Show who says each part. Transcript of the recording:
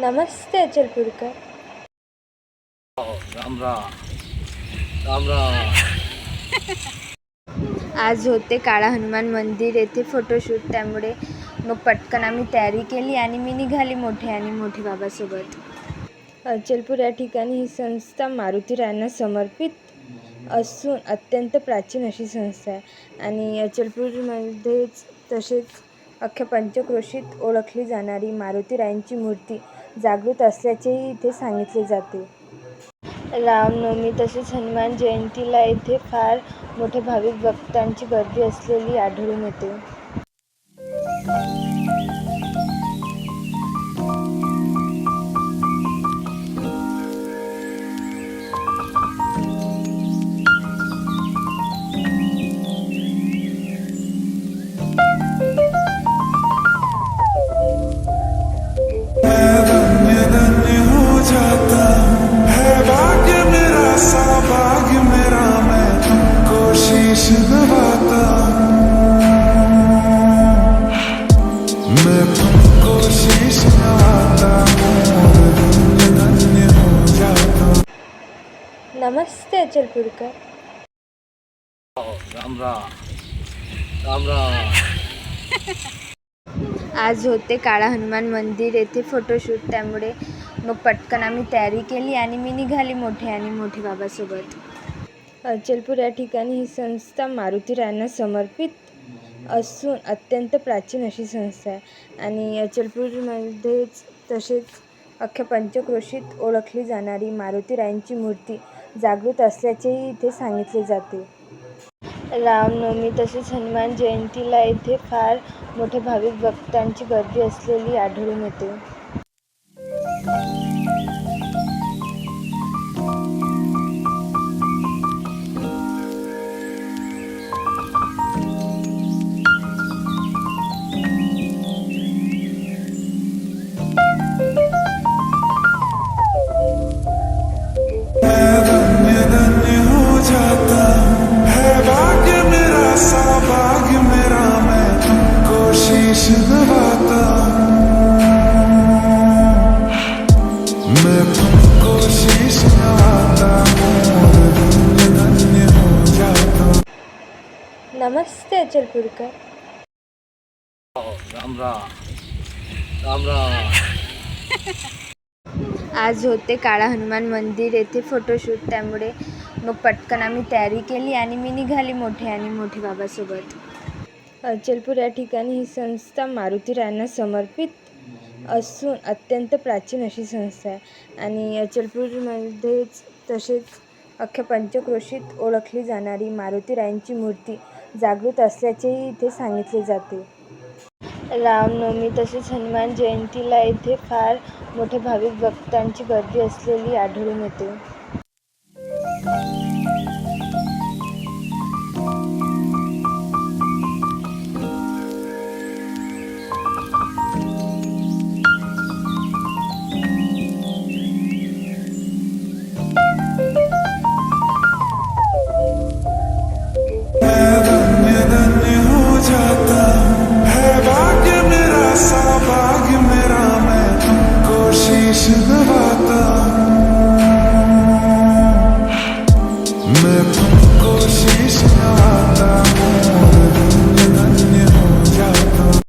Speaker 1: नमस्ते अचलपूरकर.
Speaker 2: राम राम राम राम
Speaker 1: आज होते काळा हनुमान मंदिर येथे फोटोशूट त्यामुळे मग पटकन आम्ही तयारी केली आणि मी निघाली मोठे आणि मोठे बाबासोबत. अचलपूर या ठिकाणी ही संस्था मारुती रायांना समर्पित असून अत्यंत प्राचीन अशी संस्था आहे. आणि अचलपूरमध्येच तसेच अख्ख्या पंचक्रोशीत ओळखली जाणारी मारुती रायांची मूर्ती जागृत असल्याचेही इथे सांगितले जाते. रामनवमी तसेच हनुमान जयंतीला येथे फार मोठ्या भाविक भक्तांची गर्दी असलेली आढळून येते.
Speaker 3: शीश मैं तुमको शीश धन्य हो जाता।
Speaker 1: नमस्ते अचलपूरकर
Speaker 2: राम राम राम राम
Speaker 1: आज होते काळा हनुमान मंदिर येथे फोटोशूट त्यामुळे मग पटकन आम्ही तयारी केली आणि मी निघाली मोठे आणि मोठे बाबासोबत. अचलपूर या ठिकाणी ही संस्था मारुती रायांना समर्पित असून अत्यंत प्राचीन अशी संस्था आहे. आणि अचलपूरमध्येच तसेच अख्ख्या पंचक्रोशीत ओळखली जाणारी मारुती रायांची मूर्ती जागृत असल्याचेही इथे सांगितले जाते. रामनवमी तसेच हनुमान जयंतीला येथे फार मोठ्या भाविक भक्तांची गर्दी असलेली आढळून येते. नमस्ते अचलपूरकर.
Speaker 2: राम राम. राम राम.
Speaker 1: आज होते काळा हनुमान मंदिर येथे फोटोशूट त्यामुळे मग पटकन आम्ही तयारी केली आणि मी निघाली मोठे आणि मोठे बाबासोबत. अचलपूर या ठिकाणी ही संस्था मारुती रायांना समर्पित असून अत्यंत प्राचीन अशी संस्था आहे. आणि अचलपूरमध्येच तसेच अख्ख्या पंचक्रोशीत ओळखली जाणारी मारुती रायांची मूर्ती जागृत असल्याचेही इथे सांगितले जाते. रामनवमी तसेच हनुमान जयंतीला येथे फार मोठ्या भाविक भक्तांची गर्दी असलेली आढळून येते.